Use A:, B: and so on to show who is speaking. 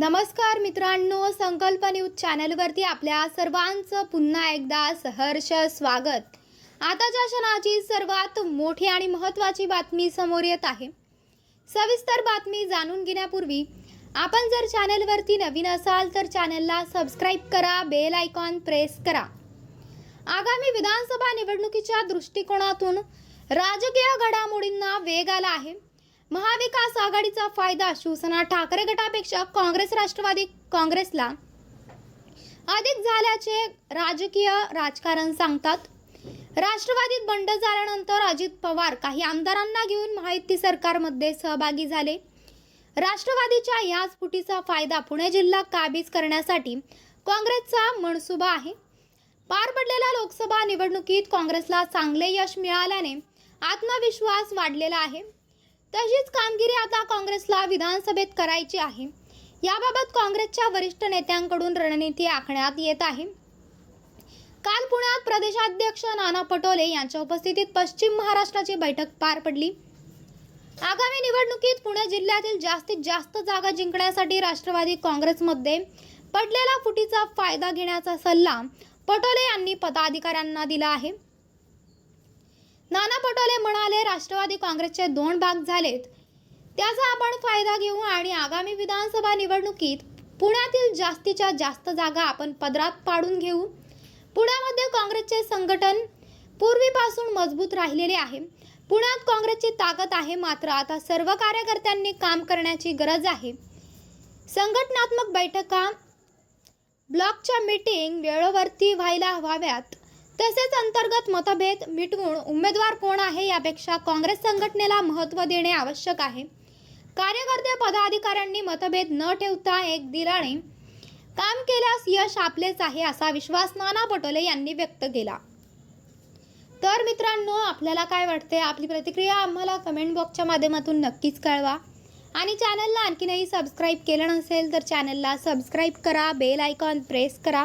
A: नमस्कार मित्रांनो संकल्प न्यूज चॅनलवरती आपल्या सर्वांचं पुन्हा एकदा सहर्ष स्वागत. आताच्या क्षणाची सर्वात मोठी आणि महत्त्वाची बातमी समोर येत आहे सविस्तर बातमी जाणून घेण्यापूर्वी आपण जर चॅनलवरती नवीन असाल तर चॅनलला सबस्क्राईब करा बेल आयकॉन प्रेस करा. आगामी विधानसभा निवडणुकीच्या दृष्टिकोनातून राजकीय घडामोडींना वेग आला आहे. महाविकास आघाडीचा फायदा शिवसेना ठाकरे गटापेक्षा काँग्रेस राष्ट्रवादी काँग्रेसला अधिक झाल्याचे राजकीय राजकारण सांगतात. राष्ट्रवादीत बंड झाल्यानंतर अजित पवार काही आमदारांना घेऊन माहिती सरकारमध्ये सहभागी झाले. राष्ट्रवादीच्या याच फुटीचा फायदा पुणे जिल्हा काबीज करण्यासाठी काँग्रेसचा मनसुबा आहे. पार पडलेल्या लोकसभा निवडणुकीत काँग्रेसला चांगले यश मिळाल्याने आत्मविश्वास वाढलेला आहे. तशीच कामगिरी आता काँग्रेसला विधानसभेत करायची आहे. याबाबत काँग्रेसच्या वरिष्ठ नेत्यांकडून रणनीती आखण्यात येत आहे. काल पुण्यात प्रदेशाध्यक्ष नाना पटोले यांच्या उपस्थितीत पश्चिम महाराष्ट्राची बैठक पार पडली. आगामी निवडणुकीत पुणे जिल्ह्यातील जास्तीत जास्त जागा जिंकण्यासाठी राष्ट्रवादी काँग्रेसमध्ये पडलेला फुटीचा फायदा घेण्याचा सल्ला पटोले यांनी पदाधिकाऱ्यांना दिला आहे. नाना पटोले म्हणाले राष्ट्रवादी काँग्रेसचे दोन भाग झालेत. त्याचा आपण फायदा घेऊ आणि आगामी विधानसभा निवडणुकीत पुण्यातील जास्तीच्या जास्त जागा आपण पदरात पाडून घेऊ. पुण्यामध्ये काँग्रेसचे संघटन पूर्वीपासून मजबूत राहिलेले आहे. पुण्यात काँग्रेसची ताकद आहे मात्र आता सर्व कार्यकर्त्यांनी काम करण्याची गरज आहे. संघटनात्मक बैठका ब्लॉकच्या मीटिंग वेळेवरती व्हायला हव्यात. तसेच अंतर्गत मतभेद मिटवून उमेदवार कोण आहे यापेक्षा काँग्रेस संघटनेला महत्त्व देणे आवश्यक आहे. कार्यकर्ते पदाधिकाऱ्यांनी मतभेद न ठेवता एक दिलाने काम केल्यास यश आपलेच आहे असा विश्वास नाना पटोले यांनी व्यक्त केला. तर मित्रांनो आपल्याला काय वाटते आपली प्रतिक्रिया आम्हाला कमेंट बॉक्सच्या माध्यमातून नक्कीच कळवा. आणि चॅनलला आणखीनही सबस्क्राईब केलं नसेल तर चॅनलला सबस्क्राईब करा बेल आयकॉन प्रेस करा.